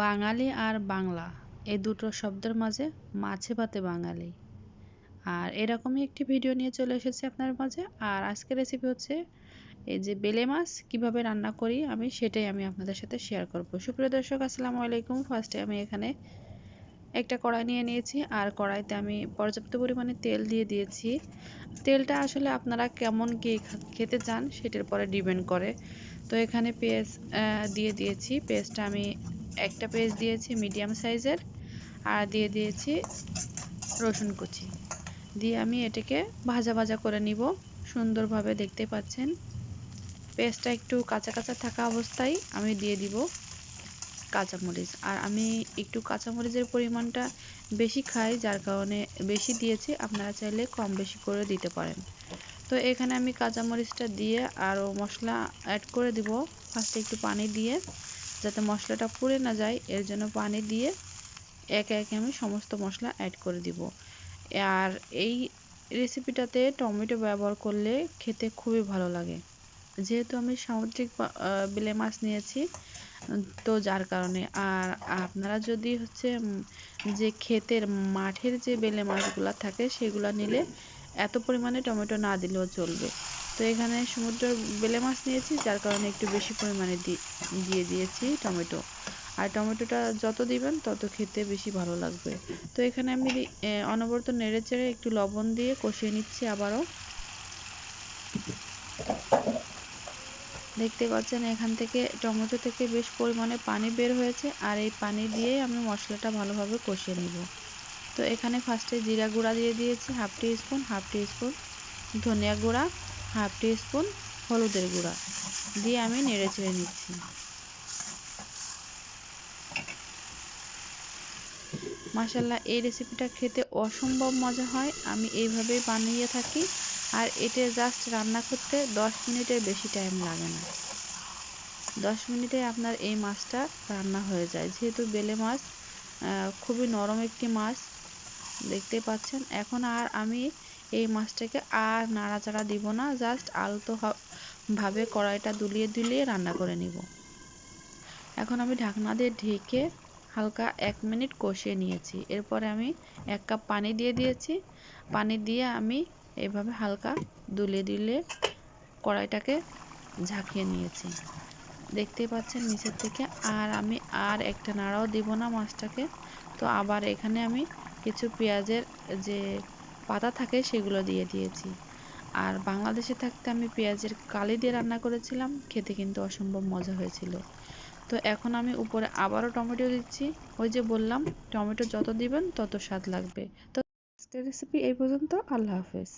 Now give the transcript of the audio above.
বাঙালি আর বাংলা, এই দুটো শব্দের মাঝে মাছে ভাতে বাঙালি। আর এরকমই একটি ভিডিও নিয়ে চলে এসেছি আপনার মাঝে। আর আজকের রেসিপি হচ্ছে এই যে বেলে মাছ, কীভাবে রান্না করি আমি সেটাই আমি আপনাদের সাথে শেয়ার করব। সুপ্রিয় দর্শক, আসসালামু আলাইকুম। ফার্স্টে আমি এখানে একটা কড়াই নিয়ে নিয়েছি। আর কড়াইতে আমি পর্যাপ্ত পরিমাণে তেল দিয়ে দিয়েছি। তেলটা আসলে আপনারা কেমন কি খেতে চান সেটার পরে ডিপেন্ড করে। তো এখানে পেঁয়াজ দিয়ে দিয়েছি। পেঁয়াজটা আমি একটা পেঁয়াজ দিয়েছি মিডিয়াম সাইজের, আর দিয়ে দিয়েছি রসুন কুচি। দিয়ে আমি এটাকে ভাজা ভাজা করে নিব। সুন্দরভাবে দেখতে পাচ্ছেন। পেঁয়াজটা একটু কাঁচা কাঁচা থাকা অবস্থায় আমি দিয়ে দিব কাঁচামরিচ। আর আমি একটু কাঁচামরিচের পরিমাণটা বেশি খাই, যার কারণে বেশি দিয়েছি, আপনারা চাইলে কম বেশি করে দিতে পারেন। তো এখানে আমি কাঁচামরিচটা দিয়ে আরও মশলা অ্যাড করে দিব। ফার্স্টে একটু পানি দিয়ে যাতে মশলাটা পুড়ে না যায়, এর জন্য পানি দিয়ে একে একে আমি সমস্ত মশলা অ্যাড করে দিব। আর এই রেসিপিটাতে টমেটো ব্যবহার করলে খেতে খুবই ভালো লাগে। যেহেতু আমি সামুদ্রিক বেলে মাছ নিয়েছি, তো যার কারণে। আর আপনারা যদি হচ্ছে যে ক্ষেতের মাঠের যে বেলে মাছগুলো থাকে, সেগুলো নিলে এত পরিমাণে টমেটো না দিলেও চলবে। তো এখানে সমুদ্র বেলে মাছ নিয়েছি, যার কারণে একটু বেশি পরিমাণে দিয়ে দিয়েছি টমেটো। আর টমেটোটা যত দিবেন তত খেতে বেশি ভালো লাগবে। তো এখানে আমি অনবরত নেড়ে চেড়ে একটু লবণ দিয়ে কষিয়ে নিচ্ছি আবারও। দেখতে পাচ্ছেন এখান থেকে টমেটো থেকে বেশ পরিমাণে পানি বের হয়েছে, আর এই পানি দিয়ে আমি মশলাটা ভালোভাবে কষিয়ে নিব। তো এখানে ফার্স্টে জিরা গুঁড়া দিয়ে দিয়েছি, half teaspoon, half teaspoon ধনিয়া গুঁড়া হাফ টি স্পুন হলুদের গুঁড়া দিয়ে আমি নেড়ে চেড়ে নিচ্ছি। মাসাল্লাহ এই রেসিপিটা খেতে অসম্ভব মজা হয়। আমি এইভাবেই বানিয়ে থাকি আর এটা জাস্ট রান্না করতে 10 মিনিটের বেশি টাইম লাগে না। 10 মিনিটে আপনার এই মাছটা রান্না হয়ে যায়। যেহেতু বেলে মাছ খুবই নরম একটি মাছ, দেখতে পাচ্ছেন। এখন আর আমি এই মাছটাকে আর নাড়াচাড়া দিব না জাস্ট আলতো ভাবে কড়াইটা দুলিয়ে দুলিয়ে রান্না করে নিব। এখন আমি ঢাকনা দিয়ে ঢেকে হালকা এক মিনিট কষিয়ে নিয়েছি। এরপরে আমি এক কাপ পানি দিয়ে দিয়েছি। পানি দিয়ে আমি এভাবে হালকা দুলিয়ে দুলে কড়াইটাকে ঝাঁকিয়ে নিয়েছি। দেখতেই পাচ্ছেন নিচের থেকে আর আমি আর একটা নাড়াও দিব না মাছটাকে। তো আবার এখানে আমি কিছু পেঁয়াজের যে পাতা থাকে সেগুলো দিয়ে দিয়েছি। আর বাংলাদেশে থাকতে আমি পেঁয়াজের কালি দিয়ে রান্না করেছিলাম, খেতে কিন্তু অসম্ভব মজা হয়েছিল। তো এখন আমি উপরে আবারও টমেটো দিচ্ছি। ওই যে বললাম, টমেটো যত দিবেন তত স্বাদ লাগবে। তো আজকের রেসিপি এই পর্যন্ত, আল্লাহ হাফেজ।